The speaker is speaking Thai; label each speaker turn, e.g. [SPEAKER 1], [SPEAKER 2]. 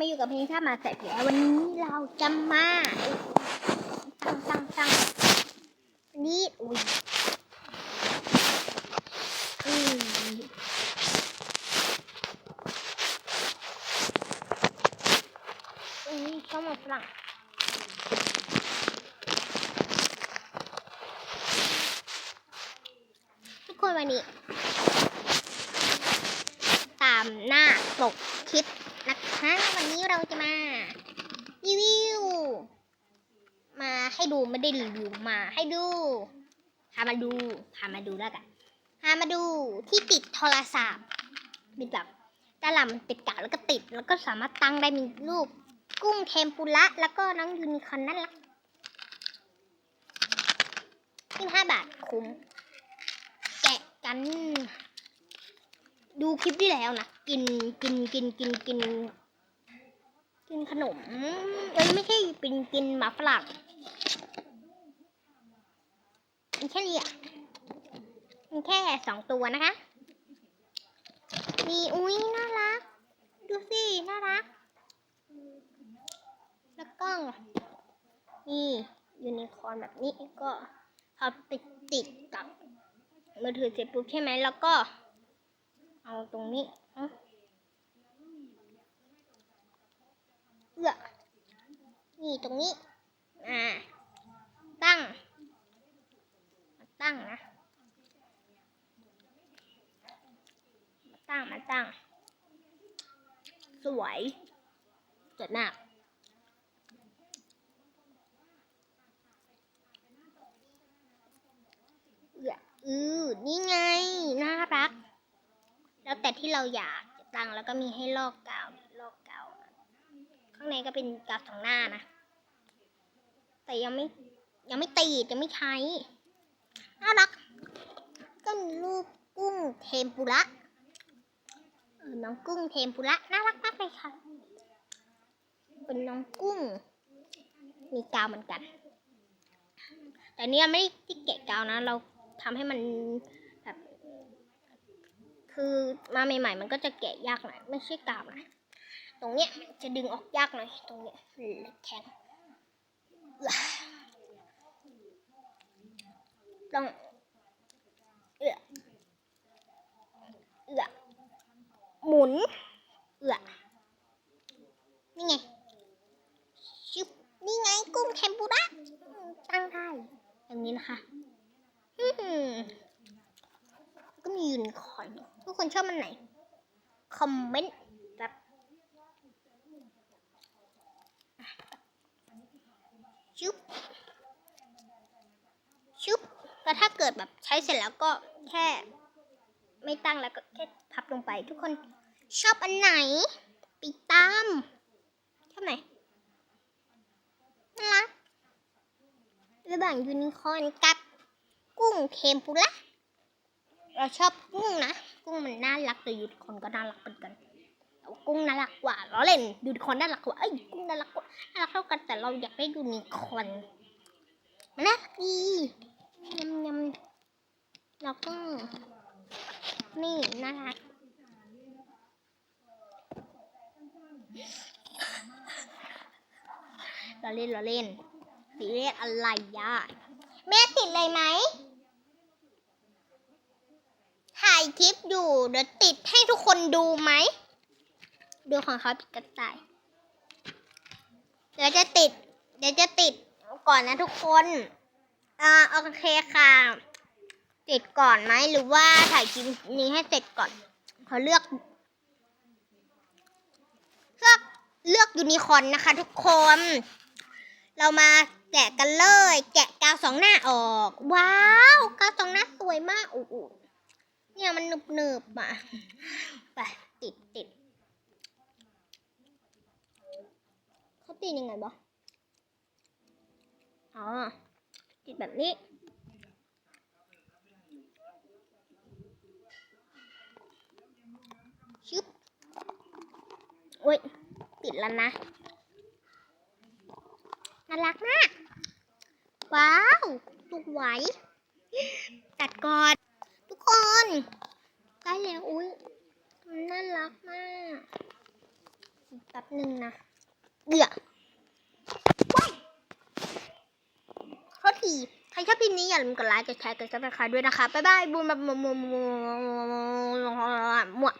[SPEAKER 1] มาอยู่กับเพลงชาติมาแสกแล้ววันนี้เราจะมาตั้งตั้งตั้งนนี้อุ้ยอืมอืมข้าวหมกฝรั่งทุกคนวันนี้ ตามหน้าปกคลิป นะคะวันนี้เราจะมารีวิว มาให้ดูไม่ได้รีวิวมาให้ดู พามาดู พามาดูแล้วกัน พามาดูที่ติดโทรศัพท์มีแบบด้านหลังมันติดกาวแล้วก็ติด แล้วก็สามารถตั้งได้มีรูป กุ้งเทมปุระแล้วก็น้องยูนิคอนนั่นละยี่ห้าบาทคุ้ม แกะกัน ดูคลิปที่แล้วนะ กินกินกินกินกิน กินขนม เอ้ยไม่ใช่เป็นกินหมาฝรั่งมีแค่นี้อะมีแค่สองตัวนะคะ มีอุ้ยน่ารัก ดูสิน่ารัก แล้วก็นี่ยูนิคอร์นแบบนี้ก็พอไปติดกับมือถือเสร็จปุ๊บใช่ไหมแล้วก็ เอาตรงนี้อาเอื้อนี่ตรงนี้ อ่า ตั้งมาตั้งนะ มาตั้ง มาตั้ง สวยสวยมากเอื้ออือนี่ไง น่ารัก แล้วแต่ที่เราอยากจะตั้งแล้วก็มีให้ลอกกาวลอกกาวข้างในก็เป็นกาวสองหน้านะ แต่ยังไม่ยังไม่ตีดยังไม่ใช้น่ารัก ก็มีรูปกุ้งเทมปุระน้องกุ้งเทมปุระน่ารักมากเลยค่ะ เป็นน้องกุ้ง มีกาวเหมือนกัน แต่เนี้ยไม่ได้แกะกาวนะ เราทำให้มัน คือมาใหม่ ๆ มันก็จะแกะยากหน่อยไม่ใช่กาวนะตรงเนี้ยจะดึงออกยากหน่อยตรงเนี้ยแข็งต้องเอื้อเอื้อหมุนเอื้อนี่ไงชุบนี่ไงกุ้งเทมปุระตั้งได้อย่างนี้นะคะอืม ยูนิคอร์นทุกคนชอบมันไหน คอมเมนต์แบบชุบชุบแล้วถ้าเกิดแบบใช้เสร็จแล้วก็แค่ ไม่ตั้งแล้วก็แค่พับลงไป ทุกคนชอบอันไหนปิดตามชอบไหนน่ารักระหว่างยูนิคอร์นกับกุ้งเทมปุระ เราชอบกุ้งนะ กุ้งมันน่ารักแต่ยูนิคอนก็น่ารักเหมือนกันแต่ว่ากุ้งน่ารักกว่าล้อเล่นยูนิคอนน่ารักกว่าเอ้ยกุ้งน่ารักกว่าน่ารักเท่ากันแต่เราอยากได้ยูนิคอนมันน่ารักดียำยำแล้วก็นี่น่ารักเราเล่นเราเล่นสีเรียกอะไรย่าแม่ติดเลยไหมายคลิปอยู่เดี๋ยวติดให้ทุกคนดูไหม ดูของเขาติดกระต่าย เดี๋ยวจะติด เดี๋ยวจะติดก่อนนะทุกคนอ่าโอเคค่ะ ติดก่อนไหมหรือว่าถ่ายคลิปนี้ให้เสร็จก่อน ขอเลือก เลือกเลือกยูนิคอร์นนะคะ ทุกคน เรามาแกะกันเลย แกะกาวสองหน้าออก ว้าวกาวสองหน้าสวยมากอู้อู้ เนี่ยมันหนึบหนึบๆอะไปติดติดเขาติดยังไงบออ๋อติดแบบนี้ชึบโอ้ยติดแล้วนะน่ารักมาก ว้าวสวตัดก่อน คนได้แล้วอุ้ยมันน่ารักมากแป๊บหนึ่งนะเดือว้ายข้อทีใครชอบคลิปนี้อย่าลืมกดไลค์กดแชร์กดซับสไครต์ด้วยนะคะ บ๊ายบายบูมแบบมัวมัวมัวมัว